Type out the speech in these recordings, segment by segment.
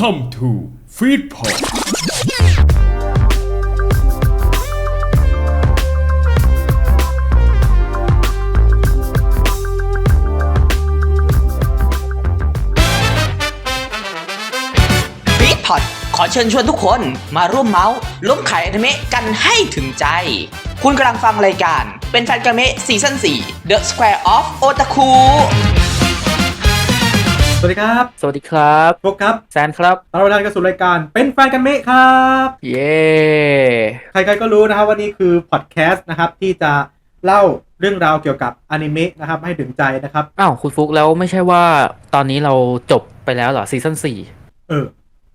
Welcome to Feedpot บิ๊กพอดขอเชิญชวนทุกคนมาร่วมเมาส์ล้มขายอนิเมะกันให้ถึงใจ คุณกำลังฟังรายการ เป็นแฟนกันเมะซีซั่น4 The Square of Otaku สวัสดีครับ สวัสดีครับพวกครับ แซนครับเราดันกันสู่รายการเป็นแฟนกันเมะครับ เย้ใครๆก็รู้นะครับว่านี่คือพอดแคสต์นะครับที่จะเล่าเรื่องราวเกี่ยวกับอนิเมะนะครับให้ถึงใจนะครับ อ้าวคุณฟุกแล้วไม่ใช่ว่าตอนนี้เราจบไปแล้วเหรอซีซั่นสี่เออ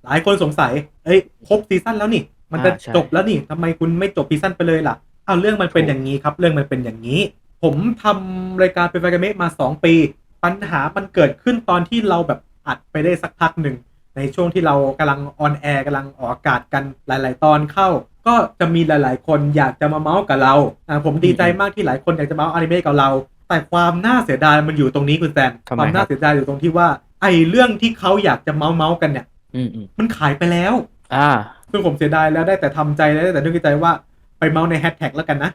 หลายคนสงสัย เอ้ยครบซีซั่นแล้วนี่ มันจะอ่าใช่จบแล้วนี่ทำไมคุณไม่จบซีซั่นไปเลยล่ะเอาเรื่องมันเป็นอย่างนี้ครับ เรื่องมันเป็นอย่างนี้ ผมทำรายการเป็นแฟนกันเมะมา 2 ปี ปัญหามันเกิดขึ้นตอนที่เราแบบอัดไปได้สักพักหนึ่ง ในช่วงที่เรากำลังออนแอร์กำลังออกอากาศกันหลาย ๆ ตอนเข้า ก็จะมีหลาย ๆ คนอยากจะมาเมาส์กับเราอ่าผมดีใจมากที่หลายคนอยากจะเมาส์อนิเมะกับเรา แต่ความน่าเสียดายมันอยู่ตรงนี้คุณแซนทำไมความคน่ารับเสียดายอยู่ตรงที่ว่า ไอ้เรื่องที่เขาอยากจะเมาส์เมาส์กันเนี่ยอืมอืมมันขายไปแล้ว อ่าซึ่งผมเสียดายแล้วได้แต่ทำใจแล้วได้แต่นึกในใจว่าไปเมาส์ในแฮชแท็กแล้วกันนะ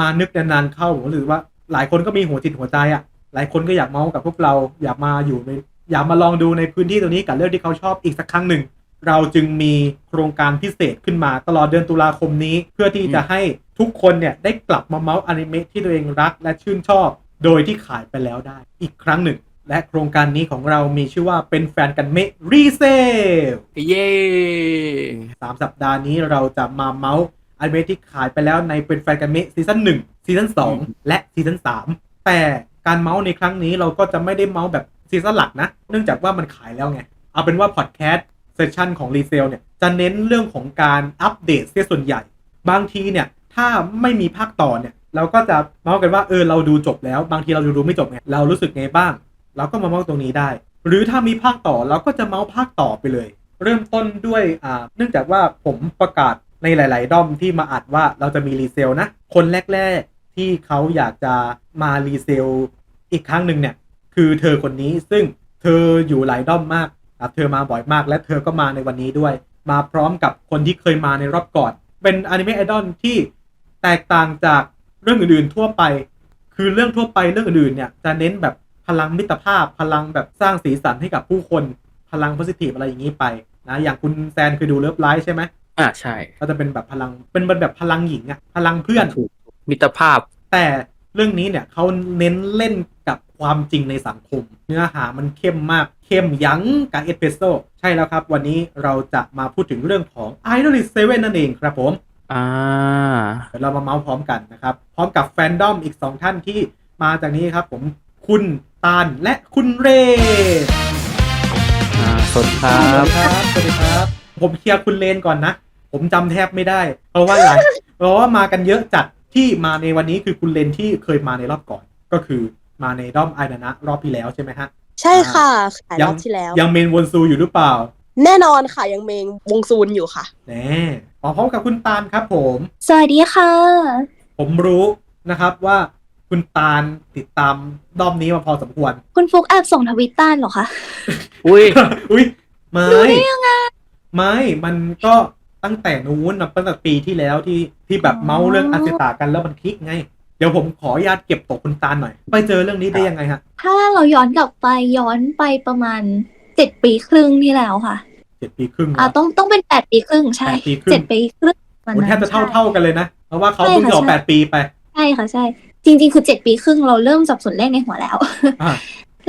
มานึกนานๆเข้าผมรู้สึกว่าหลายคนก็มีหัวจิตหัวใจอะ่ะ หลายคนก็อยากเมาส์กับพวกเราอยากมาอยู่ในอยากมาลองดูในพื้นที่ตรงนี้กับเรื่องที่เขาชอบอีกสักครั้งหนึ่ง เราจึงมีโครงการพิเศษขึ้นมาตลอดเดือนตุลาคมนี้ เพื่อที่จะให้ทุกคนเนี่ยได้กลับมาเมาส์อนิเมะที่ตัวเองรักและชื่นชอบ โดยที่ขายไปแล้วได้อีกครั้งหนึ่ง และโครงการนี้ของเรามีชื่อว่าเป็นแฟนกันเมะรีเซลเย้สามสัปดาห์นี้เราจะมาเมาส์อนิเมะที่ขายไปแล้วในเป็นแฟนกันเมะซีซั่นหนึ่งซีซั่นสองและซีซั่นสามแต่ การเมาส์ในครั้งนี้เราก็จะไม่ได้เมาส์แบบซีซั่นหลักนะ เนื่องจากว่ามันขายแล้วไง เอาเป็นว่าพอดแคสต์เซสชันของรีเซลเนี่ย จะเน้นเรื่องของการอัปเดตเสียส่วนใหญ่ บางทีเนี่ย ถ้าไม่มีภาคต่อเนี่ย เราก็จะเมาส์กันว่าเออเราดูจบแล้ว บางทีเราดูดูไม่จบไงเรารู้สึกไงบ้าง เราก็มาเมาส์ตรงนี้ได้ หรือถ้ามีภาคต่อเราก็จะเมาส์ภาคต่อไปเลย เริ่มต้นด้วยอ่าเนื่องจากว่าผมประกาศในหลาย ๆ ด้อมที่มาอัดว่าเราจะมีรีเซลนะคนแรก ๆ ที่เขาอยากจะมารีเซล อีกครั้งหนึ่งเนี่ย คือเธอคนนี้ซึ่งเธออยู่หลายด้อมมากครับเธอมาบ่อยมาก และเธอก็มาในวันนี้ด้วย มาพร้อมกับคนที่เคยมาในรอบก่อน เป็นอนิเมะไอดอลที่แตกต่างจากเรื่องอื่นๆทั่วไป คือเรื่องทั่วไปเรื่องอื่นๆเนี่ยจะเน้นแบบพลังมิตรภาพพลังแบบสร้างสีสันให้กับผู้คนพลังโพสิทีฟอะไรอย่างนี้ไปนะอย่างคุณแซนเคยดูเลิฟไลฟ์ใช่ไหมอ่าใช่ ก็จะเป็นแบบพลังเป็นแบบพลังหญิงอะพลังเพื่อนถูกมิตรภาพ แต่ เรื่องนี้เนี่ยเขาเน้นเล่นกับความจริงในสังคม เนื้อหามันเข้มมากเข้มยั้งกับเอสเปรสโซใช่แล้วครับ วันนี้เราจะมาพูดถึงเรื่องของ i d o l i s 7นั่นเองครับผมอ่าเดี๋ยวเรามาเมาส์พร้อมกันนะครับ พร้อมกับแฟนดอมอีก 2 ท่านที่มาจากนี้ครับผมคุณตาลและคุณเรศอ่าสวัสดีครัสวับ สดีครับสวัสดีครับ ผมเคลียร์คุณเลนก่อนนะ ผมจำแทบไม่ได้ เพราะว่าหลายเพราะว่ามากันเยอะจัด ที่มาในวันนี้คือคุณเลนที่เคยมาในรอบก่อน ก็คือมาในด้อมไอนานะ รอบที่แล้วใช่ไหมฮะ ใช่ค่ะขายรอบที่แล้ว ยังเมนวนซูอยู่หรือเปล่า แน่นอนค่ะยังเมงวงซูนอยู่ค่ะแน่ขอพร้อมกับคุณตาลครับผม สวัสดีค่ะ ผมรู้นะครับว่าคุณตาลติดตามด้อมนี้มาพอสมควร คุณฟุกแอบส่งทวิตต้านเหรอคะ อุ้ย อุ้ยไม่ไม่ มันก็ ตั้งแต่นู้นนะตั้งแต่ปีที่แล้วที่ที่แบบอ๋อเมาส์เรื่องอาเซตากันแล้วมันคลิกไง เดี๋ยวผมขออนุญาตเก็บตกคุณตาลหน่อย ไปเจอเรื่องนี้ได้ยังไงฮะ ถ้าเราย้อนกลับไปย้อนไปประมาณเจ็ดปีครึ่งที่แล้วค่ะเจ็ดปีครึ่งอ่าแล้วต้องต้องเป็นแปดปีครึ่งใช่แปดปีครึ่งเจ็ดปีครึ่งประโอ้มาณแทบจะเท่าใช่เท่ากันเลยนะ เพราะว่าเขาใช่เพิ่งค่ะจะออกใช่แปดปีไป ใช่ค่ะใช่ จริง ๆ คือเจ็ดปีครึ่งเราเริ่มจับส่วนเลขในหัวแล้วอ่า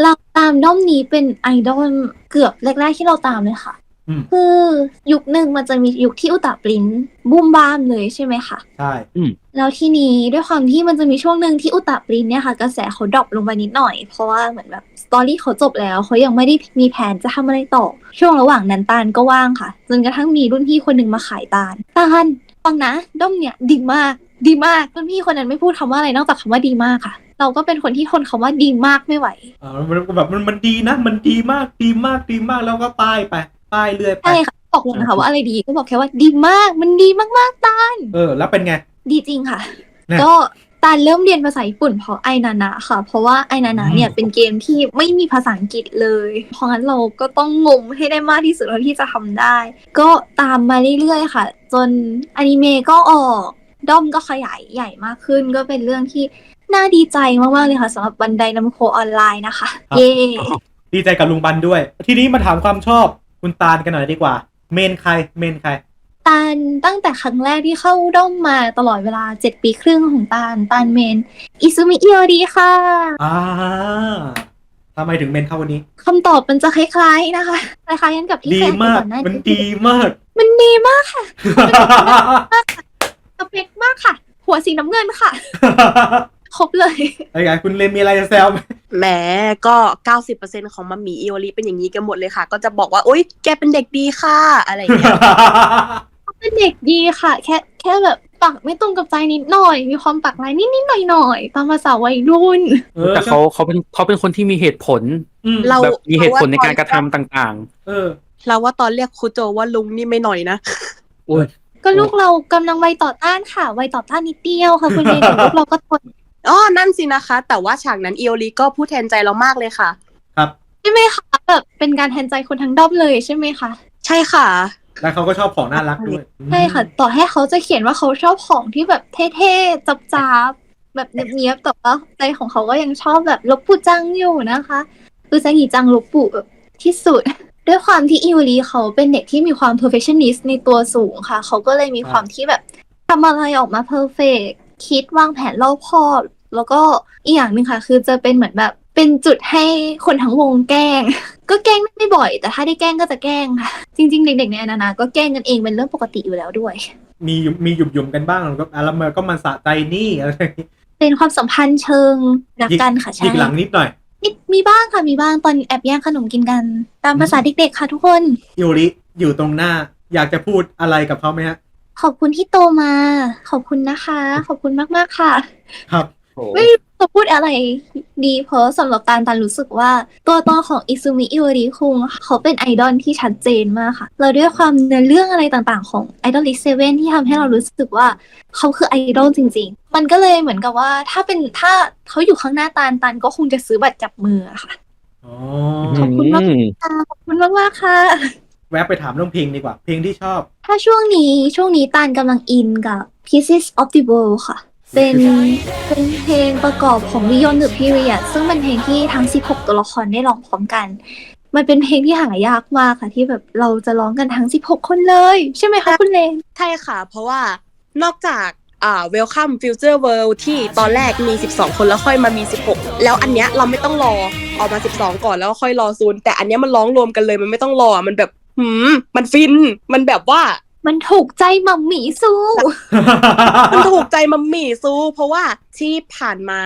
เราตามด้อมนี้เป็นไอดอลเกือบแรกๆที่เราตามเลยค่ะ อืม คือยุคหนึ่งมันจะมียุคที่อุตาปรินบูมบ้ามเลยใช่ไหมคะ ใช่ แล้วทีนี้ด้วยความที่มันจะมีช่วงหนึ่งที่อุตาปรินเนี่ยค่ะ กระแสเขาดรอปลงไปนิดหน่อย เพราะว่าเหมือนแบบสตอรี่เขาจบแล้วเขายังไม่ได้มีแผนจะทำอะไรต่อ ช่วงระหว่างนั้นตาลก็ว่างค่ะ จนกระทั่งมีรุ่นพี่คนหนึ่งมาขายตาลตาลฟังนะด้อมเนี่ยดีมาก ดีมากรุ่นพี่คนนั้นไม่พูดคำว่าอะไรนอกจากคำว่าดีมากค่ะ เราก็เป็นคนที่ทนคำว่าดีมากไม่ไหว อ่ามันมันแบบมันมันดีนะ มันดีมากดีมากดีมากแล้วก็ป้ายไป ป้ายเรื่อยไปใช่ค่ะบอกเลยนะคะว่าอะไรดีก็บอกแค่ว่าดีมากมันดีมากๆตาลเออ แล้วเป็นไง ดีจริงค่ะ นะ ก็ตาลเริ่มเรียนภาษาญี่ปุ่นเพราะไอนานะค่ะ เพราะว่าไอนานะเนี่ยเป็นเกมที่ไม่มีภาษาอังกฤษเลย เพราะงั้นเราก็ต้องงมให้ได้มากที่สุดเท่าที่จะทำได้ ก็ตามมาเรื่อยๆค่ะ จนอนิเมะก็ออก ด้อมก็ขยายใหญ่มากขึ้น ก็เป็นเรื่องที่น่าดีใจมากๆเลยค่ะสำหรับบันไดน้ำโคออนไลน์นะคะ เย้ ดีใจกับลุงบันด้วย ทีนี้มาถามความชอบ คุณตาลกันหน่อยดีกว่า เมนใครเมนใคร ตาลตั้งแต่ครั้งแรกที่เข้าด้อมมาตลอดเวลา7ปีครึ่งของตาลตาลเมน อิซุมิอิโอดีค่ะอ่าทำไมถึงเมนเข้าวันนี้ คำตอบมันจะคล้ายๆนะคะคล้ายๆกันกับที่ดีแฟนไปมากก่อนหน้ามันนี้ดีมาก มันดีมากค่ะสเปคมากค่ะ หัวสีน้ำเงินค่ะ ครบเลยไอ้ไงคุณเลนมีอะไรจะแซวไหมแหมก็ 90%ของมัมมี่อีโอริเป็นอย่างนี้กันหมดเลยค่ะ ก็จะบอกว่าโอ๊ยแกเป็นเด็กดีค่ะอะไรอย่างเงี้ยเป็นเด็กดีค่ะ แค่แค่แบบปักไม่ตรงกับใจนิดหน่อย มีความปักลายนิดๆหน่อยๆตามภาษาวัยรุ่นออแต่เขาเขาเป็นเขาเป็นคนที่มีเหตุผลอืมเราแบบมีเหตุผลในการกระทำต่างเออ เราว่าตอนเรียกครูโจว่าลุงนี่ไม่หน่อยนะๆโอ้ยก็ลูกเรากำลังวัยต่อต้านค่ะวัยต่อต้านนิดเดียวค่ะคุณเมย์เดี๋ยวลูกเราก็ทน อ๋อนั่นสินะคะ แต่ว่าฉากนั้นอีโอริก็พูดแทนใจเรามากเลยค่ะ ครับ ใช่ไหมคะแบบเป็นการแทนใจคนทั้งด้อมเลยใช่ไหมคะใช่ค่ะ แล้วเขาก็ชอบของน่ารักด้วยใช่ค่ะ ต่อให้เขาจะเขียนว่าเขาชอบของที่แบบเท่ๆจับจาบๆแบบเนียบๆแต่ว่าใจของเขาก็ยังชอบแบบลบปูจังอยู่นะคะคือซากิจังลบปูแบบที่สุด ด้วยความที่อิวรีเขาเป็นเด็กที่มีความ perfectionist ในตัวสูงค่ะ เขาก็เลยมีความที่แบบทำอะไรออกมา perfect คิดวางแผนรอบคอบ แล้วก็อีกอย่างหนึ่งค่ะ คือจะเป็นเหมือนแบบเป็นจุดให้คนทั้งวงแกล้ง ก็แกล้งไม่บ่อย แต่ถ้าได้แกล้งก็จะแกล้งค่ะ จริง ๆ เด็กๆในอนานาก็แกล้งกันเองเป็นเรื่องปกติอยู่แล้วด้วย มีหยุมมีหยุมหยุมๆกันบ้างแล้วก็แล้วมันก็มันสะใจนี่อะไรอย่างงี้เป็นความสัมพันธ์เชิงรักกันค่ะหยิใช่กหลังนิดหน่อยนิดมีบ้างค่ะมีบ้างตอนแอบแย่งขนมกินกัน ตามภาษาเด็กๆค่ะทุกคนอิโอริอยู่ตรงหน้า อยากจะพูดอะไรกับเขาไหมฮะขอบคุณที่โตมา ขอบคุณนะคะ ขอบคุณมากๆค่ะ ครับ ไม่รู้จะพูดอะไรดีเพราะสำหรับตาลตาลรู้สึกว่า ตัวตนของอิซูมิอิวริคุงเขาเป็นไอดอลที่ชัดเจนมากค่ะ เราด้วยความเนื้อเรื่องอะไรต่างๆ ของไอดอลลิสเซเว่นที่ทำให้เรารู้สึกว่าเขาคือไอดอลจริง ๆ มันก็เลยเหมือนกับว่าถ้าเป็นถ้าเขาอยู่ข้างหน้าตาลตาลก็คงจะซื้อบัตรจับมือค่ะอ๋อขอบคุณมากค่ะขอบคุณมากๆค่ะ แวะไปถามเรื่องเพลงดีกว่า เพลงที่ชอบ ถ้าช่วงนี้ช่วงนี้ตาลกำลังอินกับ Pieces of the World ค่ะ เป็นเป็นเพลงประกอบของ Beyond the Period ซึ่งเป็นเพลงที่ทั้ง 16 ตัวละครได้ร้องพร้อมกัน มันเป็นเพลงที่หายากมากค่ะ ที่แบบเราจะร้องกันทั้ง 16 คนเลย ใช่ไหมคะคุณเลนใช่ค่ะ เพราะว่านอกจากอ่า Welcome Future World ที่ตอนแรกมี 12 คนแล้วค่อยมามี 16 แล้วอันเนี้ยเราไม่ต้องรอออกมา 12 ก่อนแล้วค่อยรอซูนแต่อันเนี้ยมันร้องรวมกันเลยมันไม่ต้องรอมันแบบหืมมันฟินมันแบบว่า มันถูกใจมัมหมีสู้ มันถูกใจมัมมี่ซูเพราะว่าที่ผ่านมา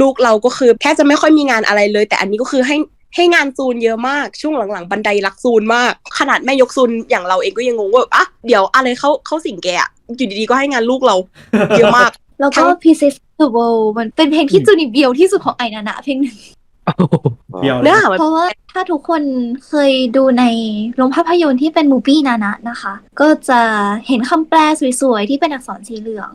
ลูกเราก็คือแทบจะไม่ค่อยมีงานอะไรเลย แต่อันนี้ก็คือให้ให้งานซูนเยอะมากช่วงหลังๆ บันไดรักซูนมาก ขนาดแม่ยกซูนอย่างเราเองก็ยังงงว่าอะเดี๋ยวอะไรเขาเขาสิ่งแกอะอยู่ดีๆก็ให้งานลูกเรา เยอะมาก แล้วก็ทั้ง Pieces of the World มันเป็นเพลงที่จูนิเบียวที่สุดของไอนานะเพลงหนึ่ง เดียวเลเนื้อยหามันเพราะว่าถ้าทุกคนเคยดูในโรงภาพยนตร์ที่เป็นมูฟี่นานะนะคะ ก็จะเห็นคำแปลสวยๆ ที่เป็นอักษรสีเหลือง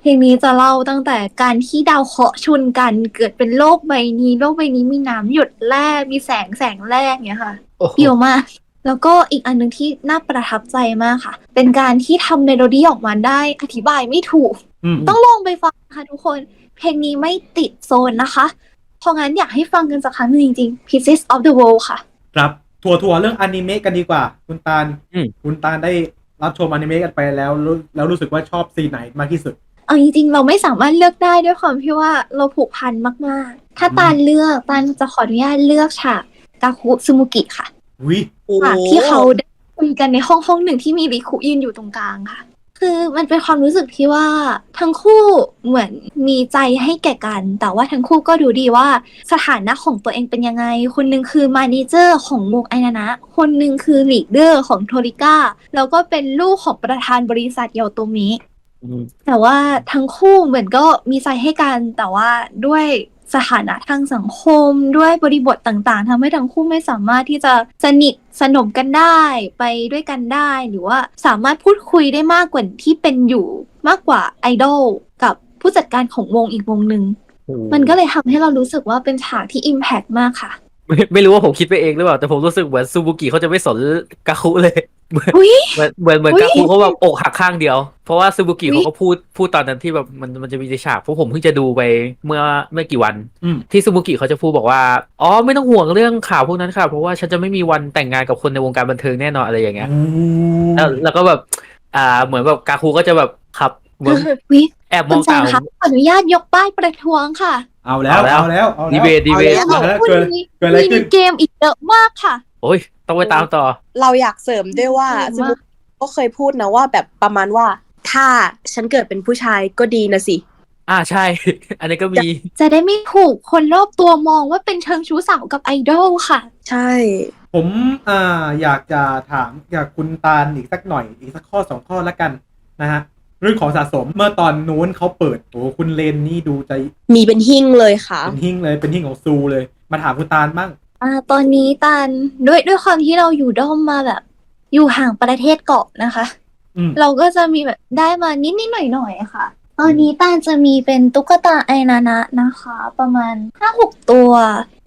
เพลงนี้จะเล่าตั้งแต่การที่ดาวเคราะห์ชนกันเกิดเป็นโลกใบนี้โลกใบนี้มีน้ำหยดแร่มีแสงแสงแรกเนี่ยค่ะโอ้โหเดียวมากแล้วก็อีกอันหนึงที่น่าประทับใจมากค่ะ เป็นการที่ทำเมโลดี้ออกมาได้อธิบายไม่ถูกอืมต้องลองไปฟังค่ะทุกคน เพลงนี้ไม่ติดโซนนะคะ เพราะงั้นอยากให้ฟังกันสักครั้งหนึงจริงๆ Pieces of the World ค่ะ ครับทัวร์ทัวร์เรื่องอนิเมะกันดีกว่า คุณตาลอืม คุณตาลได้รับชมอนิเมะกันไปแล้วรู้แล้วรู้สึกว่าชอบซีนไหนมากที่สุด เอาจริงๆ เราไม่สามารถเลือกได้ด้วยความที่ว่าเราผูกพันมากๆ ถ้าตาลเลือกตาลจะขออนุญาตเลือกฉากกาคุซึมุกิค่ะวิโอ้ฉากที่เขาได้คุยกันในห้องห้องหนึ่งที่มีริคุยืนอยู่ตรงกลางค่ะ คือมันเป็นความรู้สึกที่ว่าทั้งคู่เหมือนมีใจให้แก่กัน แต่ว่าทั้งคู่ก็ดูดีว่าสถานะของตัวเองเป็นยังไง คนหนึ่งคือมาเนเจอร์ของวงไอนานะ คนหนึ่งคือลีดเดอร์ของโทริก้าแล้วก็เป็นลูกของประธานบริษัทเยาโตมิอืมแต่ว่าทั้งคู่เหมือนก็มีใจให้กันแต่ว่าด้วย สถานะทางสังคมด้วยบริบทต่างๆทำให้ทั้งคู่ไม่สามารถที่จะสนิทสนมกันได้ไปด้วยกันได้ หรือว่าสามารถพูดคุยได้มากกว่าที่เป็นอยู่มากกว่าไอดอลกับผู้จัดการของวงอีกวงหนึ่งมันก็เลยทำให้เรารู้สึกว่าเป็นฉากที่อิมแพกมากค่ะ ไม่ไม่รู้ว่าผมคิดไปเองหรือเปล่าแต่ผมรู้สึกเหมือนซูบุกิเขาจะไม่สนกาคุเลยเหมือนอุ๊ย เหมือนเหมือนเหมือนอุ๊ย กาคุเขาแบบอกหักข้างเดียว เพราะว่าซูบุกิอุ๊ยเขาก็พูดพูดตอนนั้นที่แบบมันมันจะมีในฉากเพราะผมเพิ่งจะดูไปเมื่อไม่กี่วัน อืม ที่ซูบุกิเขาจะพูดบอกว่าอ๋อไม่ต้องห่วงเรื่องข่าวพวกนั้นค่ะ เพราะว่าฉันจะไม่มีวันแต่งงานกับคนในวงการบันเทิงแน่นอนอะไรอย่างเงี้ย แล้วแล้วก็แบบ อ่า เหมือนแบบกาคูก็จะแบบครับ เหมือนวิแอบมคุอณงแซตามคะขออนุญาตยกป้ายประท้วงค่ะเอาแล้ว เอาแล้ว เอาแล้วเอาแล้วดีเบตดีเบตอาแล้ วคุณเกิดมีเกิดอะไรมีขึ้น เกมอีกเยอะมากค่ะ โอ้ย ต้องไปตามต่อ เราอยากเสริมด้วยว่าเออสมมติก็เคยพูดนะว่าแบบประมาณว่า ถ้าฉันเกิดเป็นผู้ชายก็ดีนะสิ อ่าใช่ อันนี้ก็มี จะได้ไม่ถูกคนรอบตัวมองว่าเป็นเชิงชู้สาวกับไอดอลค่ะ ใช่ ผมอ่าอยากจะถามอยากคุณตาลอีกสักหน่อยอีกสักข้อสองข้อละกันนะฮะ เรื่องของสะสมเมื่อตอนนู้นเขาเปิดโอ้คุณเลนนี่ดูใจมีเป็นหิ้งเลยค่ะเป็นหิ้งเลยเป็นหิ้งของซูเลย มาถามคุณตาลบ้างอ่าตอนนี้ตันด้วยด้วยความที่เราอยู่ด้อมมาแบบ อยู่ห่างประเทศเกาะนะคะอืมเราก็จะมีแบบได้มานิดนิดหน่อยหน่อยๆค่ะ ตอนนี้ตานจะมีเป็นตุ๊กตาไอนานะนะคะ ประมาณห้าหกตัว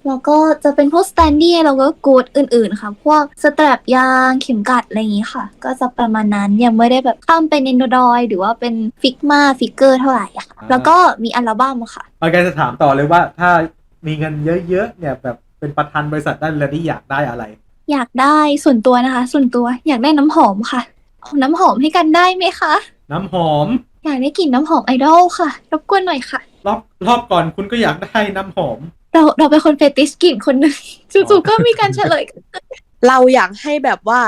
แล้วก็จะเป็นพวกสแตนดี้แล้วก็กูดอื่นๆ ค่ะ พวกสแตรปยางเข็มกัดอะไรอย่างนี้ค่ะ ก็จะประมาณนั้นยังไม่ได้แบบข้ามเป็นเอนโดอย หรือว่าเป็นฟิกมาฟิกเกอร์เท่าไหร่อะค่ะ แล้วก็มีอัลบั้มค่ะเอาแกจะถามต่อเลยว่าถ้ามีเงินเยอะๆเนี่ยแบบเป็นประธานบริษัทได้แล้วนี่อยากได้อะไร อยากได้ส่วนตัวนะคะ ส่วนตัวอยากได้น้ำหอมค่ะเอาน้ำหอมให้กันได้ไหมคะน้ำหอม อยากได้กลิ่นน้ำหอมไอดอลค่ะรบกวนหน่อยค่ะ รอบรอบก่อนคุณก็อยากได้น้ำหอม เราเราเป็นคนเฟติชกลิ่นคนหนึ่งจู่ๆก็มีการเฉลย เราอยากให้แบบว่า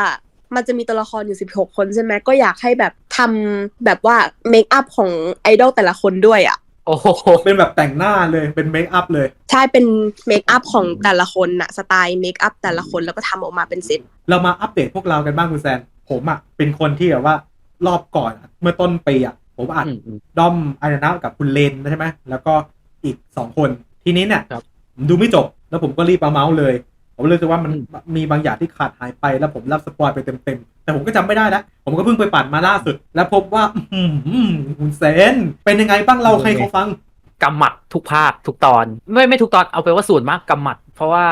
มันจะมีตัวละครอยู่ 16 คนใช่ไหมก็อยากให้แบบทำแบบว่าเมคอัพของไอดอลแต่ละคนด้วยอะโอ้โหเป็นแบบแต่งหน้าเลยเป็นเมคอัพเลย ใช่เป็นเมคอัพของแต่ละคนน่ะสไตล์เมคอัพแต่ละคนแล้วก็ทำออกมาเป็นเซตเรามาอัปเดตพวกเรากันบ้างคุณแซน ผมอะเป็นคนที่แบบว่ารอบก่อนอะเมื่อต้นปีอะผมอัดอืมอืมด้อมอานานะกับคุณเลนใช่ไหมแล้วก็อีกสองคนทีนี้เนี่ยครับผม ดูไม่จบ แล้วผมก็รีบมาเมาส์เลย ผมเลยรู้สึกว่ามันอืมมีบางอย่างที่ขาดหายไปแล้วผมรับสปอยไปเต็มๆ แต่ผมก็จำไม่ได้แล้ว ผมก็เพิ่งไปปั่นมาล่าสุด แล้วพบว่า อือหือคุณเซน เป็นยังไงบ้างเราให้เขาฟังกำหมัดทุกภาคทุกตอน ไม่ไม่ทุกตอนเอาไปนว่าส่วนมากกำหมัด เพราะว่า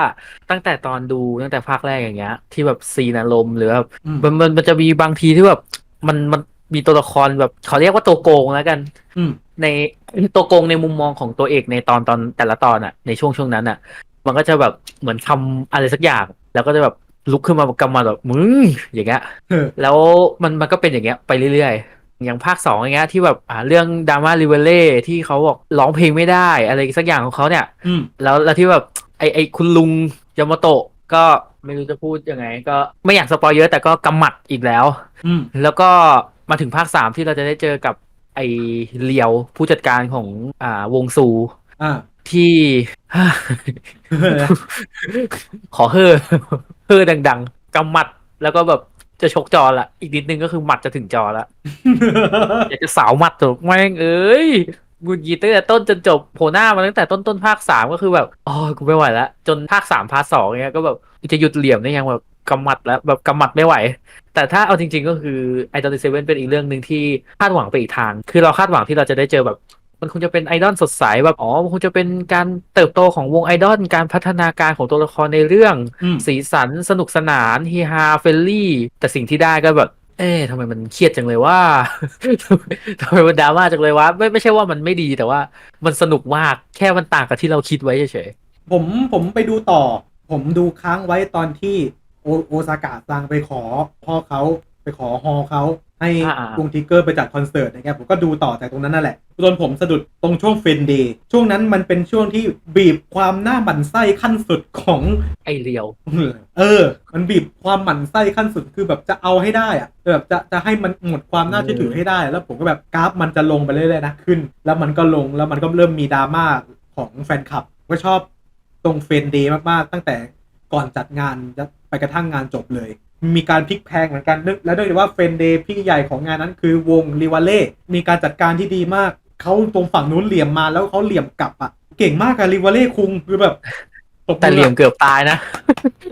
ตั้งแต่ตอนดูตั้งแต่ภาคแรกอย่างเงี้ย ที่แบบซีนอารมณ์หรือแบบอืมมันมันมันจะมีบางทีที่แบบมันมันมีตัวละครแบบเขาเรียกว่าตัวโกงแล้วกันอืม ในตัวโกงในมุมมองของตัวเอกในตอนตอนแต่ละตอนอะในช่วงช่วงนั้นอะมันก็จะแบบเหมือนทำอะไรสักอย่าง แล้วก็จะแบบลุกขึ้นมากำมาแบบมึงอย่างเงี้ยเออแล้วมันมันก็เป็นอย่างเงี้ยไปเรื่อยๆ อย่างภาคสองอย่างเงี้ยที่แบบอ่าเรื่องดราม่าริเวเล่ที่เขาบอกร้องเพลงไม่ได้ อะไรสักอย่างของเขาเนี่ยอืมแล้วแล้วที่แบบไอไอคุณลุงยามาโตะก็ไม่รู้จะพูดยังไง ก็ไม่อยากสปอยเยอะแต่ก็กำหมัดอีกแล้วอืมแล้วก็มาถึงภาคสามที่เราจะได้เจอกับ ไอเลียวผู้จัดการของอ่าวงซูอ่าที่ ขอเฮ้อเฮ้อดัง ๆกำหมัดแล้วก็แบบจะชกจอละอีกนิดนึงก็คือหมัดจะถึงจอละอยากจะสาวหมัดตัวแม่งเอ้ยหงุดหงิดตั้งแต่ต้นจนจบโผล่หน้ามาตั้งแต่ต้นต้นภาคสามก็คือแบบอ๋อกูไม่ไหวแล้วจนภาคสามภาคสองเนี้ยก็แบบจะหยุดเหลี่ยมได้ยังแบบ กำหมัดแล้วแบบกำหมัดไม่ไหว แต่ถ้าเอาจริง ๆ ก็คือไอดอลเซเว่นเป็นอีกเรื่องหนึ่งที่คาดหวังไปอีกทาง คือเราคาดหวังที่เราจะได้เจอแบบ มันคงจะเป็นไอดอลสดใสแบบอ๋อมันคงจะเป็นการเติบโตของวงไอดอลการพัฒนาการของตัวละครในเรื่องอืม สีสันสนุกสนานฮีฮาเฟลลี่ แต่สิ่งที่ได้ก็แบบ เอ๊ะทำไมมันเครียดจังเลยว่า ทำไมมันดราม่าจังเลยว่าไม่ไม่ใช่ว่ามันไม่ดีแต่ว่ามันสนุกมากแค่มันต่างกับที่เราคิดไว้เฉยผมผมไปดูต่อ ผมดูค้างไว้ตอนที่ โอโอซากะซังไปขอพ่อเขาไปขอฮอเขาให้อ่าๆวงทิกเกอร์ไปจัดคอนเสิร์ตนะครับผมก็ดูต่อจากตรงนั้นนั่นแหละจนผมสะดุดตรงช่วงเฟนเดย์ช่วงนั้นมันเป็นช่วงที่บีบความหน้าหมันไส้ขั้นสุดของๆไอเรียว เออ มันบีบความหมั่นไส้ขั้นสุดคือแบบจะเอาให้ได้อะแบบจะจะให้มันหมดความน่าเชื่อถือให้ได้ แล้วผมก็แบบกราฟมันจะลงไปเรื่อยๆนะขึ้น แล้วมันก็ลงแล้วมันก็เริ่มมีดราม่าของแฟนคลับก็ชอบตรงเฟนเดย์มากๆตั้งแต่ ก่อนจัดงานจะไปกระทั่งงานจบเลย มีการพลิกแพลงเหมือนกันนึกและด้วยว่าเฟนเดย์พี่ใหญ่ของงานนั้นคือวงริวาเล่มีการจัดการที่ดีมากเขาตรงฝั่งนู้นเหลี่ยมมาแล้วเขาเหลี่ยมกลับอะเก่งมากอะริวาเล่คุงคือแบบบอแต่เหลี่ยมเกือบตายนะ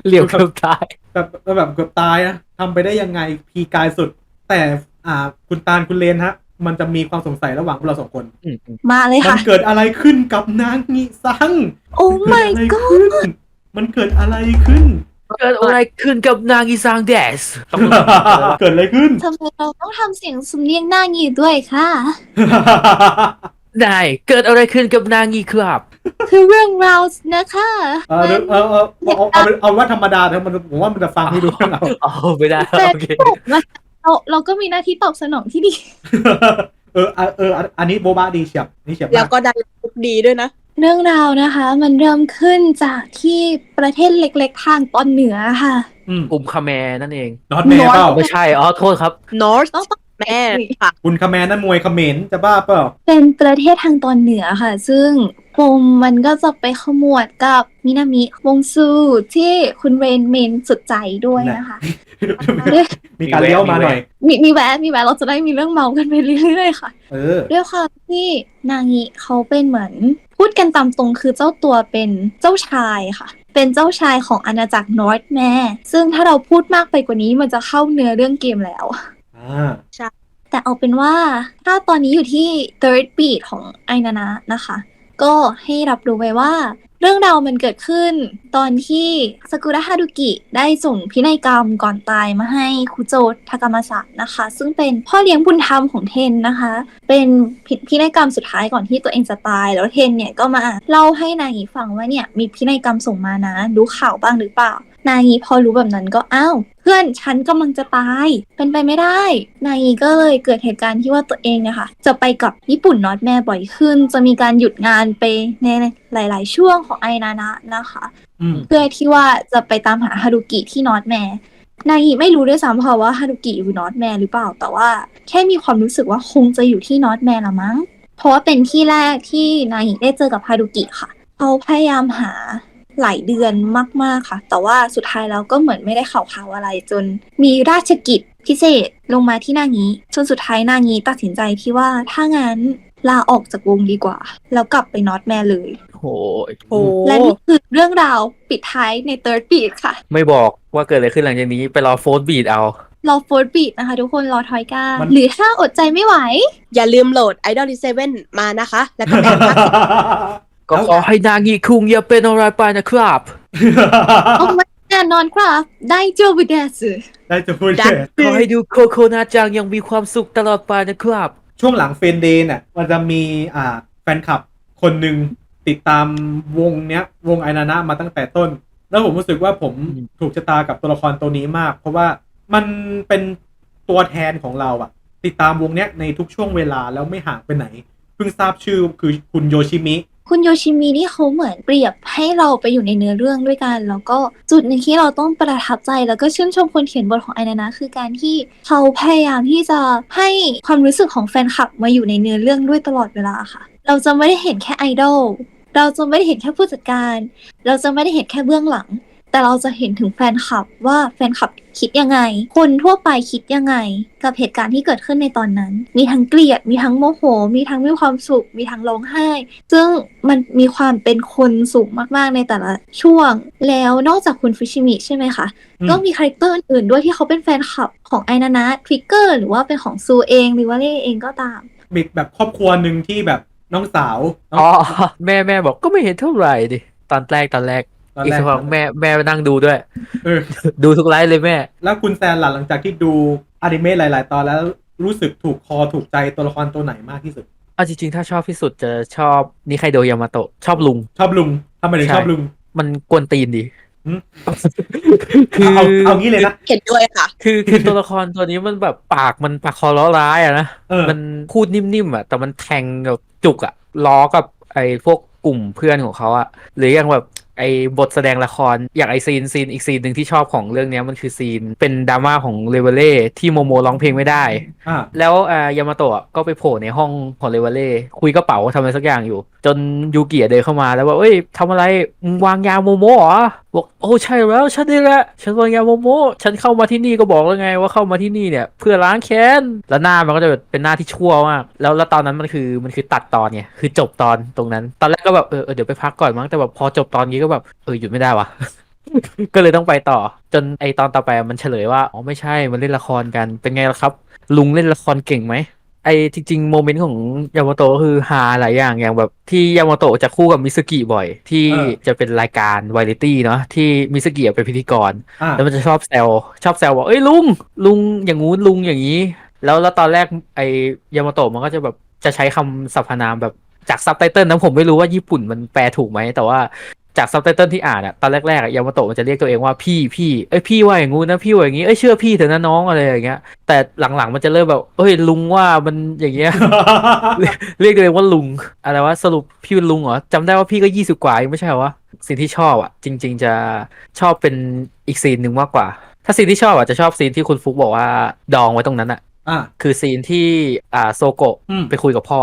เหลี่ยมเกือบตายแบบแบบเกือบตายนะทำไปได้ยังไงพีกายสุด แต่อ่าคุณตาลคุณเลนฮะ มันจะมีความสงสัยระหว่างพวกเราสองคนอืมอืมมาเลยมันค่ะเกิดอะไรขึ้นกับนางงิซัง โอ้เกิด my อะไร god ขึ้น มันเกิดอะไรขึ้น เกิดอะไรขึ้นกับนางอีซางแดสต้องเกิดอะไรขึ้น ทำไมเราต้องทำเสียงสำเนียงหน้างี้ด้วยค่ะ นายเกิดอะไรขึ้นกับนางอีครับ คือเรื่องราวนะคะเออเออเออเอาเอาเอาเอาว่าธรรมดาแต่มันผมว่ามันจะฟังไม่รู้เรื่องเอาอ๋อไม่ได้แต่โอเคเราเราก็มีหน้าที่ตอบสนองที่ดี เออเออเอออันนี้โบบาดีเฉียบนี่เฉียบแล้วมากก็ดันดีด้วยนะ เรื่องราวนะคะ มันเริ่มขึ้นจากที่ประเทศเล็กๆ ทางตอนเหนือค่ะ อืมกลุ่มคาแมร์นั่นเอง นอตแม่เปล่า ไม่ใช่ อ๋อ โทษครับ North ต้องต้อง แม่ค่ะคุณคาแมนนั่นมวยเขมรจะบ้าเปล่าเป็นประเทศทางตอนเหนือค่ะ ซึ่งปมมันก็จะไปขมวดกับมินามิวงซูที่คุณเรนเมนสุดใจด้วยนะคะ มีการเลี้ยวมาหน่อย มีมีแวะมีแวะเราจะได้มีเรื่องเมากันไปเรื่อยๆค่ะเออด้วยความที่นางิเขาเป็นเหมือน พูดกันตามตรงคือเจ้าตัวเป็นเจ้าชายค่ะ เป็นเจ้าชายของอาณาจักรนอร์ทแม่ซึ่งถ้าเราพูดมากไปกว่านี้มันจะเข้าเนื้อเรื่องเกมแล้ว อ่า แต่เอาเป็นว่าถ้าตอนนี้อยู่ที่ third beat ของไอนานะนะคะ ก็ให้รับรู้ไว้ว่า เรื่องราวมันเกิดขึ้น ตอนที่สกุระฮารุกิได้ส่งพินัยกรรมก่อนตายมาให้คุโจทากามาสะนะคะ ซึ่งเป็นพ่อเลี้ยงบุญธรรมของเทนนะคะ เป็นพิพินัยกรรมสุดท้ายก่อนที่ตัวเองจะตาย แล้วเทนเนี่ยก็มาเล่าให้นางีฟังว่าเนี่ยมีพินัยกรรมส่งมานะรู้ข่าวบ้างหรือเปล่า นางีพอรู้แบบนั้นก็อ้าวเพื่อนฉันกำลังจะตาย เป็นไปไม่ได้ นางีก็เลยเกิดเหตุการณ์ที่ว่าตัวเองเนี่ยค่ะ จะไปกับญี่ปุ่นนอตแม่บ่อยขึ้น จะมีการหยุดงานไปในหลาย ๆ ช่วงของไอนานะนะคะอืมเพื่อที่ว่าจะไปตามหาฮารุกิที่นอตแมร์นางีไม่รู้ด้วยซ้ำค่ะว่าฮารุกิอยู่นอตแมร์หรือเปล่า แต่ว่าแค่มีความรู้สึกว่าคงจะอยู่ที่นอตแมร์ละมั้ง เพราะว่าเป็นที่แรกที่นางีได้เจอกับฮารุกิค่ะ เขาพยายามหา หลายเดือนมาก ๆค่ะ แต่ว่าสุดท้ายแล้วก็เหมือนไม่ได้ข่าวข่าวๆอะไรจน มีราชกิจพิเศษลงมาที่นางีจนสุดท้ายนางีตัดสินใจที่ว่าถ้างั้นลาออกจากวงดีกว่า แล้วกลับไปนอตแมร์เลยโอ้ยโอ้และนี่คือเรื่องราวปิดท้ายใน third beat ค่ะ ไม่บอกว่าเกิดอะไรขึ้นหลังจากนี้ไปรอโฟร์บีดเอารอ fourth beat นะคะ ทุกคนรอทอยก้ามันหรือถ้าอดใจไม่ไหว อย่าลืมโหลด Idol 7มานะคะ แล้วก็แบ่งพัก ก็ขอให้นางอีคุงอย่าเป็นอะไรไปนะครับเอามาแน่นอนครับ ได้เจอวิเดส ได้จะพูดดัแค่นขอให้ดูโคโคนาจังยังมีความสุขตลอดไปนะครับ ช่วงหลังเฟนเดย์เนี่ยมันจะมีอ่าแฟนคลับคนหนึ่งติดตามวงเนี้ยวงไอนานะมาตั้งแต่ต้น แล้วผมรู้สึกว่าผมอืมถูกชะตากับตัวละครตัวนี้มาก เพราะว่ามันเป็นตัวแทนของเราอะติดตามวงเนี้ยในทุกช่วงเวลาแล้วไม่ห่างไปไหน เพิ่งทราบชื่อคือคุณโยชิมิ คุณโยชิมินี่เขาเหมือนเปรียบให้เราไปอยู่ในเนื้อเรื่องด้วยกัน แล้วก็จุดหนึ่งที่เราต้องประทับใจแล้วก็ชื่นชมคนเขียนบทของไอนานะ คือการที่เขาพยายามที่จะให้ความรู้สึกของแฟนคลับมาอยู่ในเนื้อเรื่องด้วยตลอดเวลาค่ะ เราจะไม่ได้เห็นแค่ไอดอลเราจะไม่ได้เห็นแค่ผู้จัดการ เราจะไม่ได้เห็นแค่เบื้องหลัง แต่เราจะเห็นถึงแฟนคลับว่าแฟนคลับคิดยังไง คนทั่วไปคิดยังไง กับเหตุการณ์ที่เกิดขึ้นในตอนนั้น มีทั้งเกลียด มีทั้งโมโห มีทั้งมีความสุข มีทั้งร้องไห้ ซึ่งมันมีความเป็นคนสูงมากๆในแต่ละช่วง แล้วนอกจากคุณฟิชิมิใช่ไหมคะอืมก็มีคาแรคเตอร์อื่นๆด้วยที่เขาเป็นแฟนคลับของไอนานะทริกเกอร์หรือว่าเป็นของซูเองหรือว่าเล่เองก็ตามมีแบบครอบครัวหนึ่งที่แบบน้องสาวน้องอ๋อ แม่แม่บอกก็ไม่เห็นเท่าไหร่ดิ ตอนแรกตอนแรกต อนอีกแรสักกพักแม่แม่นั่งดูด้วยเออ ดูทุกไลฟ์เลยแม่ แล้วคุณแซนล่ะหลังจากที่ดูอนิเมะหลาย ๆ ตอนแล้วรู้สึกถูกคอถูกใจตัวละครตัวไหนมากที่สุด เอาจริง ๆ ถ้าชอบที่สุดจะชอบนิไคโดยามาโตะชอบลุง ชอบลุงทำไมถึงใช่ชอบลุง มันกวนตีนดีหืม คือเอาเอางี้เลยนะ เห็นด้วยค่ะ คือคือตัวละครตัวนี้มันแบบปากมันปากคอล้อร้ายอะนะ เออ มันพูดนิ่มๆอะแต่มันแทงแบบจุกอะล้อกับไอ้พวกกลุ่มเพื่อนของเขาอะหรืออย่างแบบ ไอ้บทแสดงละครอย่างไอซีนซีนอีกซีนหนึ่งที่ชอบของเรื่องเนี้ยมันคือซีนเป็นดราม่าของเลเวเล่ที่โมโมร้องเพลงไม่ได้ อ่าแล้วอ่ายามาโตะก็ไปโผล่ในห้องของเลเวเล่คุยกระเป๋าทำอะไรสักอย่างอยู่จนยูกิเดินเข้ามาแล้วว่าเอ้ยทำอะไรมึงวางยาโมโมเหรอบอกโอ้ใช่แล้วฉันนี่แหละฉันวางยาโมโมฉันเข้ามาที่นี่ก็บอกแล้วไงว่าเข้ามาที่นี่เนี่ย เพื่อล้างแค้นแล้วหน้ามันก็จะแบบเป็นหน้าที่ชั่วมากแล้วแล้วตอนนั้นมันคือมันคือตัดตอนไงคือจบตอนตรงนั้น ตอนแรกก็แบบเออเออเดี๋ยวไปพักก่อนมั้งแต่แบบพอจบตอนนี้ก็แบบเออหยุดไม่ได้วะก็เลยต้องไปต่อ จนไอตอนต่อไปมันเฉลยว่าอ๋อไม่ใช่มันเล่นละครกันเป็นไงล่ะครับ ลุงเล่นละครเก่งไหม ไอจริงๆ โมเมนต์ของยามาโตะก็คือฮาหลายอย่างอย่างแบบที่ยามาโตะจะคู่กับมิสกิบ่อย ที่เออจะเป็นรายการวาไรตี้เนาะที่มิสกิเป็นพิธีกร อ่า แล้วมันจะชอบแซวชอบแซวบอกเอ้ยลุง ลุงอย่างงู้นลุงอย่างนี้ แล้วแล้วตอนแรกไอยามาโตะมันก็จะแบบจะใช้คำสรรพนามแบบจากซับไตเติลนะผมไม่รู้ว่าญี่ปุ่นมันแปลถูกไหมแต่ว่า จากซับไตเติลที่อ่านอะตอนแรกๆอะยามาโตะมันจะเรียกตัวเองว่าพี่พี่เอ้ยพี่ว่าอย่างงู้นนะพี่ว่าอย่างงี้เอ้ยเชื่อพี่เถอะนะน้องอะไรอย่างเงี้ย แต่หลังๆมันจะเริ่มแบบเอ้ยลุงว่ามันอย่างเงี้ย เรียกตัวเองว่าลุงอะไรวะสรุปพี่เป็นลุงเหรอจำได้ว่าพี่ก็ยี่สิบกว่าเองไม่ใช่เหรอวะสิ่งที่ชอบอะจริง ๆ จะชอบเป็นอีกซีนหนึ่งมากกว่า ถ้าซีนที่ชอบอะจะชอบซีนที่คุณฟุกบอกว่าดองไว้ตรงนั้นอะอ่าคือซีนที่อ่าโซโกะอืม ไปคุยกับพ่อ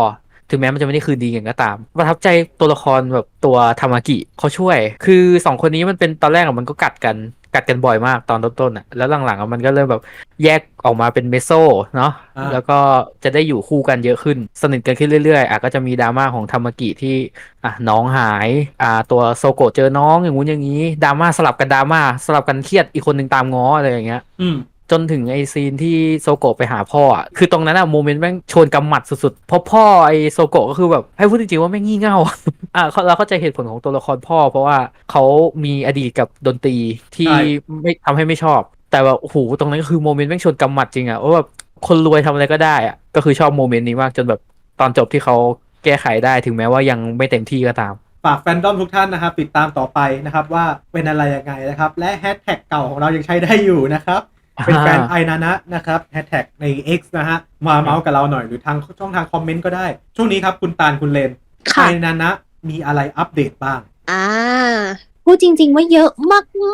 ถึงแม้มันจะไม่ได้คืนดีกันก็ตาม ประทับใจตัวละครแบบตัวทามากิเขาช่วย คือสองคนนี้มันเป็นตอนแรกอะมันก็กัดกันกัดกันบ่อยมากตอนต้นๆอะ แล้วหลังๆอะมันก็เริ่มแบบแยกออกมาเป็นเมโซเนาะ อ่า แล้วก็จะได้อยู่คู่กันเยอะขึ้น สนิทกันขึ้นเรื่อยๆ อะก็จะมีดราม่าของทามากิที่ อะน้องหาย อ่า ตัวโซโกะเจอน้องอย่างงู้นอย่างนี้ ดราม่าสลับกันดราม่าสลับกันเครียดอีกคนหนึ่งตามง้ออะไรอย่างเงี้ย อืม จนถึงไอซีนที่โซโกะไปหาพ่ออะคือตรงนั้นอะโมเมนต์แม่งชวนกำหมัดสุดๆเพราะพ่อไอโซโกะก็คือแบบให้พูดจริงๆว่าแม่งงี่เง่า อะเขาเราเข้าใจเหตุผลของตัวละครพ่อ เพราะว่าเขามีอดีตกับดนตรีที่ใช่ ไม่ทำให้ไม่ชอบ แต่แบบโอ้โหตรงนั้นก็คือโมเมนต์แม่งชวนกำหมัดจริงอะว่าแบบคนรวยทำอะไรก็ได้อะก็คือชอบโมเมนต์นี้มากจนแบบตอนจบที่เขาแก้ไขได้ถึงแม้ว่ายังไม่เต็มที่ก็ตาม ฝากแฟนดอมทุกท่านนะครับ ติดตามต่อไปนะครับว่าเป็นอะไรยังไงนะครับ และแฮชแท็กเก่าของเรายังใช้ได้อยู่นะครับ เป็นแฟนอ่าไอนานะนะครับแฮชแท็กใน X นะฮะ มาเมาส์กับเราหน่อยหรือทางช่องทางคอมเมนต์ก็ได้ ช่วงนี้ครับคุณตาลคุณเลนค่ะไอนานะมีอะไรอัปเดตบ้าง อ่าพูดจริง ๆ ว่าเยอะ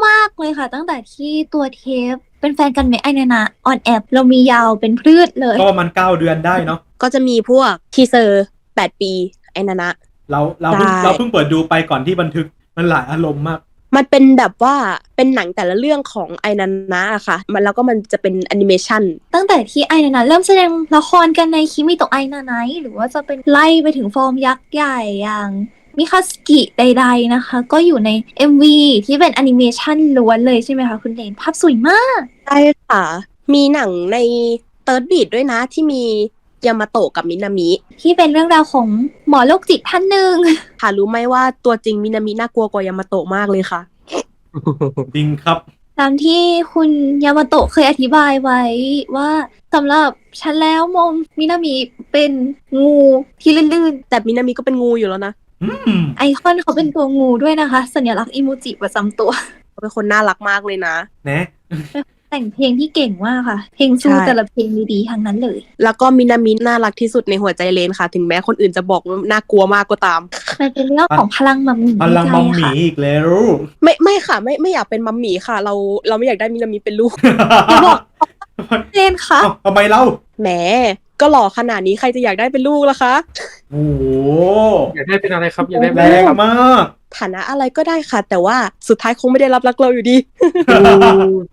มาก ๆ เลยค่ะ ตั้งแต่ที่ตัวเทปเป็นแฟนกันไหมไอเนยนะออนแอปเรามียาวเป็นพืชเลย ก็มันเก้าเดือนได้เนาะก็จะมีพวกทีเซอร์แปดปีไอ้นานะเราเราเพิ่งได้เราเพิ่งเปิดดูไปก่อนที่บันทึกมันหลายอารมณ์มาก มันเป็นแบบว่าเป็นหนังแต่ละเรื่องของไอ้นานะอะค่ะ มันแล้วก็มันจะเป็นแอนิเมชันตั้งแต่ที่ไอนานะเริ่มแสดงละครกันในคิมิโตะไอนาไนหรือว่าจะเป็นไล่ไปถึงฟอร์มยักษ์ใหญ่อย่างมิคาสกิใดๆนะคะ ก็อยู่ใน MV ที่เป็นแอนิเมชันล้วนเลยใช่ไหมคะคุณเลนภาพสวยมาก ใช่ค่ะ มีหนังในเติร์ดบีดด้วยนะที่มี ยามาโตะกับมินามิ ที่เป็นเรื่องราวของหมอโรคจิตท่านหนึ่ง ค่ะรู้ไหมว่าตัวจริงมินามิน่ากลัวกว่ายามาโตะมากเลยค่ะ จริงครับ ตามที่คุณยามาโตะเคยอธิบายไว้ว่าสำหรับฉันแล้วมองมินามิเป็นงูที่ลื่นแต่มินามิก็เป็นงูอยู่แล้วนะอืมๆ ไอคอนเขาเป็นตัวงูด้วยนะคะ สัญลักษณ์อิโมจิประจำตัวเขาเป็นคนน่ารักมากเลยนะ นะ แต่งเพลงที่เก่งมากค่ะ เพลงสู้ใช่ แต่ละเพลงดีๆทั้งนั้นเลย แล้วก็มินามิน่ารักที่สุดในหัวใจเลนค่ะ ถึงแม้คนอื่นจะบอกว่าน่ากลัวมากก็ตาม มันเป็นเรื่องของพลังมัมมี่พลังมัมหมีค่ะอีกแล้ว ไม่ไม่ค่ะไม่ไม่อยากเป็นมัมหมีค่ะ เราเราไม่อยากได้มินามิเป็นลูกอย่าบอกเล่นค่ะเอ้าทำไมเล่าแหม ก็หล่อขนาดนี้ใครจะอยากได้เป็นลูกล่ะคะ โอ้โหอยากได้เป็นอะไรครับอยากได้แรเป็นอะไรงครับมาก ฐานะอะไรก็ได้ค่ะ แต่ว่าสุดท้ายคงไม่ได้รับรักเราอยู่ดี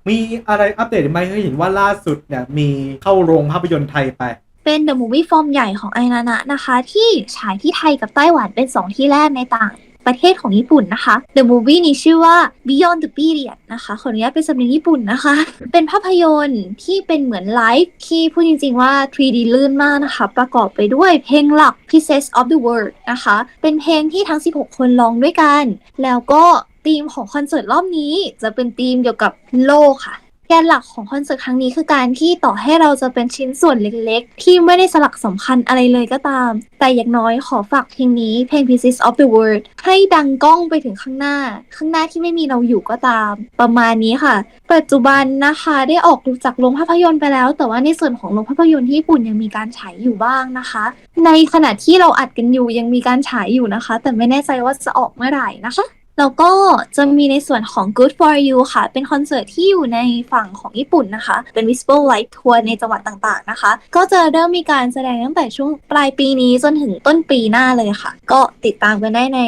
มีอะไรอัปเดตไหมเห็นว่าล่าสุดเนี่ยมีเข้าโรงภาพยนตร์ไทยไป เป็นเดอะมูฟวี่ฟอร์มใหญ่ของไอนานะนะคะ ที่ฉายที่ไทยกับไต้หวันเป็น 2 ที่แรกในต่าง ประเทศของญี่ปุ่นนะคะ The Movie นี้ชื่อว่า Beyond the Period นะคะขออนุญาตเป็นสำเนียงญี่ปุ่นนะคะ เป็นภาพยนตร์ที่เป็นเหมือนไลฟ์ที่พูดจริง ๆ ว่า 3D ลื่นมากนะคะ ประกอบไปด้วยเพลงหลัก Pieces of the World นะคะ เป็นเพลงที่ทั้ง 16 คนร้องด้วยกัน แล้วก็ธีมของคอนเสิร์ตรอบนี้จะเป็นธีมเกี่ยวกับโลกค่ะ กนหลักของคอนเสิร์ตครั้งนี้คือการที่ต่อให้เราจะเป็นชิ้นส่วนเล็กๆ ที่ไม่ได้สลักสำคัญอะไรเลยก็ตาม แต่อย่างน้อยขอฝากเพลงนี้เพลง Pieces of the World ให้ดังก้องไปถึงข้างหน้า ข้างหน้าที่ไม่มีเราอยู่ก็ตาม ประมาณนี้ค่ะ ปัจจุบันนะคะได้ออกจากโรงภาพยนตร์ไปแล้ว แต่ว่าในส่วนของโรงภาพยนตร์ที่ญี่ปุ่นยังมีการฉายอยู่บ้างนะคะ ในขณะที่เราอัดกันอยู่ยังมีการฉายอยู่นะคะ แต่ไม่แน่ใจว่าจะออกเมื่อไหร่นะคะ แล้วก็จะมีในส่วนของ Good for You ค่ะ เป็นคอนเสิร์ตที่อยู่ในฝั่งของญี่ปุ่นนะคะ เป็น Visible Light Tour ในจังหวัดต่างๆนะคะ ก็จะเริ่มมีการแสดงตั้งแต่ช่วงปลายปีนี้จนถึงต้นปีหน้าเลยค่ะ ก็ติดตามกันได้ใน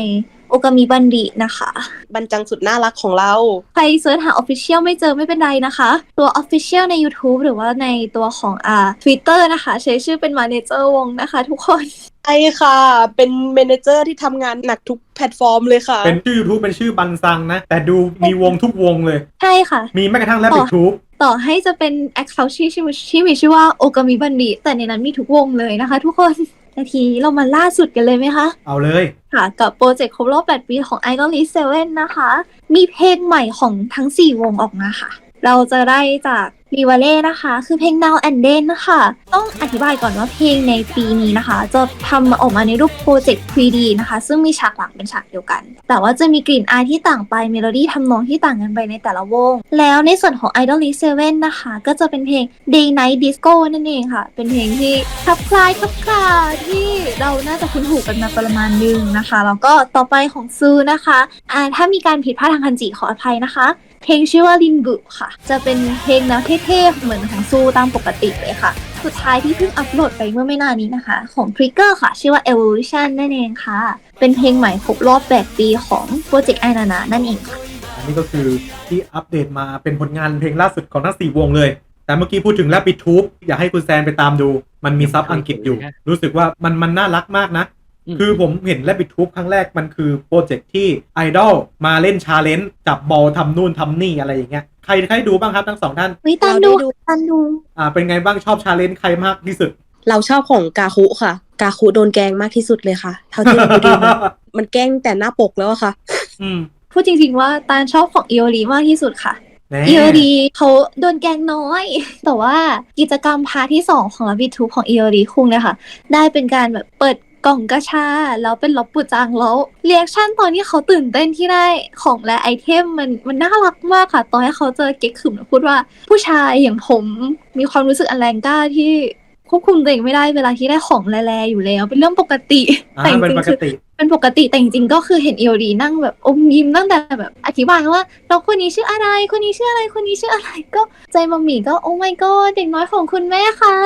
โอกามิบันดินะคะ บรรจังสุดน่ารักของเรา ใครเสิร์ชหา Official ไม่เจอไม่เป็นไรนะคะ ตัว Official ใน YouTube หรือว่าในตัวของอ่า Twitter นะคะ ใช้ชื่อเป็น Manager วงนะคะ ทุกคน ใช่ค่ะ เป็นเมเนเจอร์ที่ทำงานหนักทุกแพลตฟอร์มเลยค่ะ เป็นชื่อ YouTube เป็นชื่อบันซังนะ แต่ดูมีวงทุกวงเลย ใช่ค่ะ มีแม้กระทั่งแรปต่อีอกทูบ ตต่อให้จะเป็น Account ที่ชื่อที่มีชื่อว่าโอกามิบันบิแต่ในนั้นมีทุกวงเลยนะคะ ทุกคนนาทีนี้เรามาล่าสุดกันเลยไหมคะ เอาเลย ค่ะกับโปรเจกต์ครบรอบ 8 ปีของ Idol List 7นะคะ มีเพลงใหม่ของทั้ง 4 วงออกมาค่ะ เราจะได้จาก รีวาเล่นะคะ คือเพลง Now and Then นะคะ ต้องอธิบายก่อนว่าเพลงในปีนี้นะคะ จะทำออกมาในรูปโปรเจกต์ 3D นะคะ ซึ่งมีฉากหลังเป็นฉากเดียวกัน แต่ว่าจะมีกลิ่นอายที่ต่างไปเมโลดี้ทำนองที่ต่างกันไปในแต่ละวง แล้วในส่วนของ Idol List 7นะคะ ก็จะเป็นเพลง Day Night Disco นั่นเองค่ะ เป็นเพลงที่คลับคลายคลับคลาที่เราน่าจะคุ้นหูกันมาประมาณนึงนะคะ แล้วก็ต่อไปของซูนะคะอ่าถ้ามีการผิดพลาดทางคันจิขออภัยนะคะ เพลงชื่อว่าลินบุค่ะ จะเป็นเพลงแนวเท่ๆ เหมือนของซูตามปกติเลยค่ะ สุดท้ายที่เพิ่งอัปโหลดไปเมื่อไม่นานนี้นะคะ ของ Trigger ค่ะ ชื่อว่า Evolution นั่นเองค่ะ เป็นเพลงใหม่ครบรอบ 8 ปีของโปรเจกต์ไอนานานั่นเองค่ะ อันนี้ก็คือที่อัปเดตมาเป็นผลงานเพลงล่าสุดของทั้งสี่วงเลย แต่เมื่อกี้พูดถึงแรปปิทูบอยากให้คุณแซนไปตามดู มันมีซับอังกฤษอยู่ รู้สึกว่ามันมันน่ารักมากนะ คือผมเห็นแรปปิทูบครั้งแรกมันคือโปรเจกต์ที่ไอดอลมาเล่นชาเลนจ์จับบอลทำนู่นทำนี่อะไรอย่างเงี้ยใครใครดูบ้างครับทั้งสองท่านวิตันดูตันดูอ่าเป็นไงบ้างชอบชาเลนจ์ใครมากที่สุด เราชอบของกาคุค่ะ กาคุโดนแกล้งมากที่สุดเลยค่ะ เท่าที่เราดูมามันแกล้งแต่หน้าปกแล้วอะค่ะ อืมพูดจริงๆว่าตาลชอบของอีโอรีมากที่สุดค่ะแน่อีโอรีเขาโดนแกล้งน้อย แต่ว่ากิจกรรมพาร์ทที่ 2 ของวิทูของอีโอรีคุงเนี่ยค่ะ ได้เป็นการแบบเปิด กล่องกระชาแล้วเป็นล็อบปูจังแล้วเรีแอคชั่นตอนที่เขาตื่นเต้นที่ได้ของและไอเทมมันมันน่ารักมากค่ะ ตอนให้เขาเจอเก๊กขึมแล้วพูดว่า ผู้ชายอย่างผมมีความรู้สึกอันแรงกล้าที่ควบคุมตัวเองไม่ได้เวลาที่ได้ของแร่ๆอยู่แล้ว เป็นเรื่องปกติแต่จเป็นริงปๆกคือ ติเป็นปกติแต่จริงๆก็คือเห็นเอลดีนั่งแบบอมยิ้มตั้งแต่แบบอธิบายว่าน้องคนนี้ชื่ออะไร คนนี้ชื่ออะไรคนนี้ชื่ออะไรก็ใจมัมมี่ก็โอ้ my god เด็กน้อยของคุณแม่ค่ะ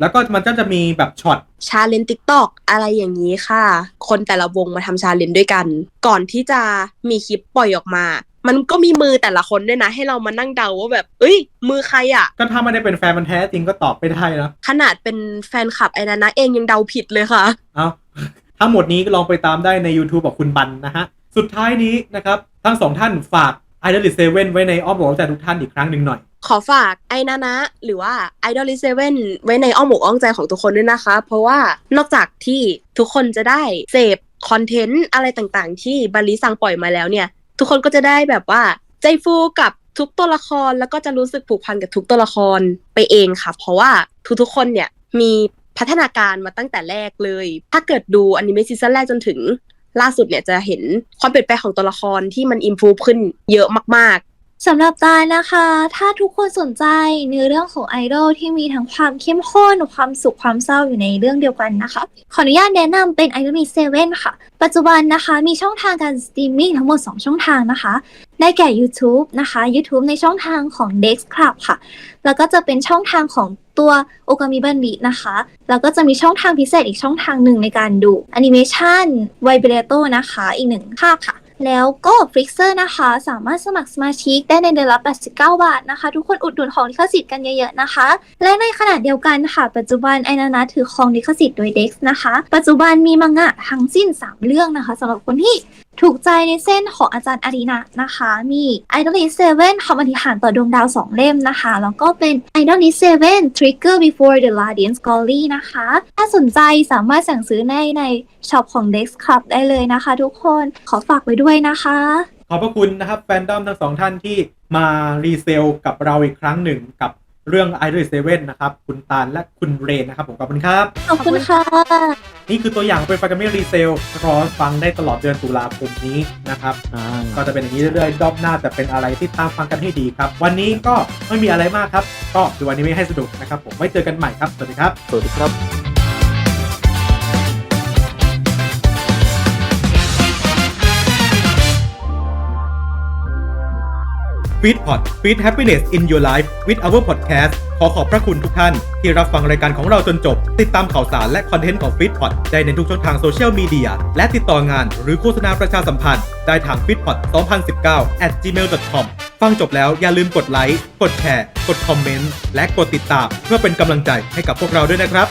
แล้วก็มันก็จะมีแบบช็อตชาเลนติ๊กตอกอะไรอย่างนี้ค่ะ คนแต่ละวงมาทำชาเลนด้วยกัน ก่อนที่จะมีคลิปปล่อยออกมามันก็มีมือแต่ละคนด้วยนะ ให้เรามานั่งเดาว่าแบบ เอ้ย มือใครอะก็ถ้าไม่ได้เป็นแฟนมันธุ์แท้จริงก็ตอบไม่ได้นะขนาดเป็นแฟนคลับไอ้นานะเองยังเดาผิดเลยค่ะ เอา ทั้งหมดนี้ก็ลองไปตามได้ใน YouTube ของคุณบันนะฮะ สุดท้ายนี้นะครับ ทั้งสองท่านฝาก i d o l 7ไว้ในอ้อมอกอ้อมใจทุกท่านอีกครั้งหนึ่งหน่อย ขอฝากไอ้นานะ หรือว่า Idol List 7ไว้ในอ้อมอกอ้อมใจของทุกคนด้วยนะคะ เพราะว่านอกจากที่ทุกคนจะได้เสพคอนเทนต์อะไรต่างๆ ที่บาลีสั่งปล่อยมาแล้วเนี่ย ทุกคนก็จะได้แบบว่า ใจฟูกับทุกตัวละครแล้วก็จะรู้สึกผูกพันกับทุกตัวละครไปเองค่ะ เพราะว่าทุกๆคนเนี่ยมี พัฒนาการมาตั้งแต่แรกเลย ถ้าเกิดดูอนิเมะซีซั่นแรกจนถึงล่าสุดเนี่ยจะเห็นความเปลี่ยนแปลงของตัวละครที่มันอิมพูฟขึ้นเยอะมากๆสำหรับตายนะคะ ถ้าทุกคนสนใจในเรื่องของไอดอลที่มีทั้งความเข้มข้นความสุขความเศร้าอยู่ในเรื่องเดียวกันนะคะ ขออนุญาตแนะนำเป็น Idol Mix 7ค่ะ ปัจจุบันนะคะมีช่องทางการสตรีมมิ่งทั้งหมด 2 ช่องทางนะคะ ได้แก่ YouTube นะคะ YouTube ในช่องทางของ Dex Club ค่ะ แล้วก็จะเป็นช่องทางของตัวโอกามิบันบินะคะ แล้วก็จะมีช่องทางพิเศษอีกช่องทางหนึ่งในการดูแอนิเมชันไวเบรโตนะคะ อีกหนึ่งภาคค่ะแล้วก็ f r i x e r นะคะ สามารถสมัครสมาชิกได้ในเดือนละ89 บาทนะคะ ทุกคนอุดหนุนของลิขสิทธิ์กันเยอะๆนะคะ และในขณะเดียวกันค่ะ ปัจจุบันไอนานะถือครองลิขสิทธิ์โดย Dex นะคะ ปัจจุบันมีมังงะทั้งสิ้น 3 เรื่องนะคะสำหรับคนที่ ถูกใจในเส้นของอาจารย์อารีนะนะคะ มี Idol List 7คำอธิษฐานต่อดวงดาว 2 เล่มนะคะ แล้วก็เป็น Idol List 7 Trigger Before the Radiant Glory นะคะ ถ้าสนใจสามารถสั่งซื้อในในช็อปของ Dex Club ได้เลยนะคะทุกคนขอฝากไว้ด้วยนะคะ ขอบพระคุณนะครับแฟนดอมทั้งสองท่านที่มารีเซลกับเราอีกครั้งหนึ่งกับ เรื่อง i d o l 7นะครับ คุณตาลและคุณเรนนะครับผมขอบคุณครับ ขอบคุณค่ะ นี่คือตัวอย่างเป็นฟากามิรีเซลรอฟังได้ตลอดเดือนตุลาคมนี้นะครับ ก็จะเป็นอย่างนี้เรื่อยๆรอบหน้าจะเป็นอะไรที่ตามฟังกันให้ดีครับ วันนี้ก็ไม่มีอะไรมากครับ ก็ดูอนิเมะให้สนุกนะครับผมไว้เจอกันใหม่ครับ สวัสดีครับ สวัสดีครับ f e e d p o t Feed Happiness in Your Life with our podcast ขอขอบพระคุณทุกท่าน ที่รับฟังรายการของเราจนจบ ติดตามข่าวสารและคอนเทนต์ของ f e e d p o t ได้ในทุกช่องทางโซเชียลมีเดียและติดต่องานหรือโฆษณาประชาสัมพันธ์ ได้ทาง f e e d p o t 2019 at gmail.com ฟังจบแล้วอย่าลืมกดไลค์กดแชร์กดคอมเมนต์และกดติดตามเพื่อเป็นกำลังใจให้กับพวกเราด้วยนะครับ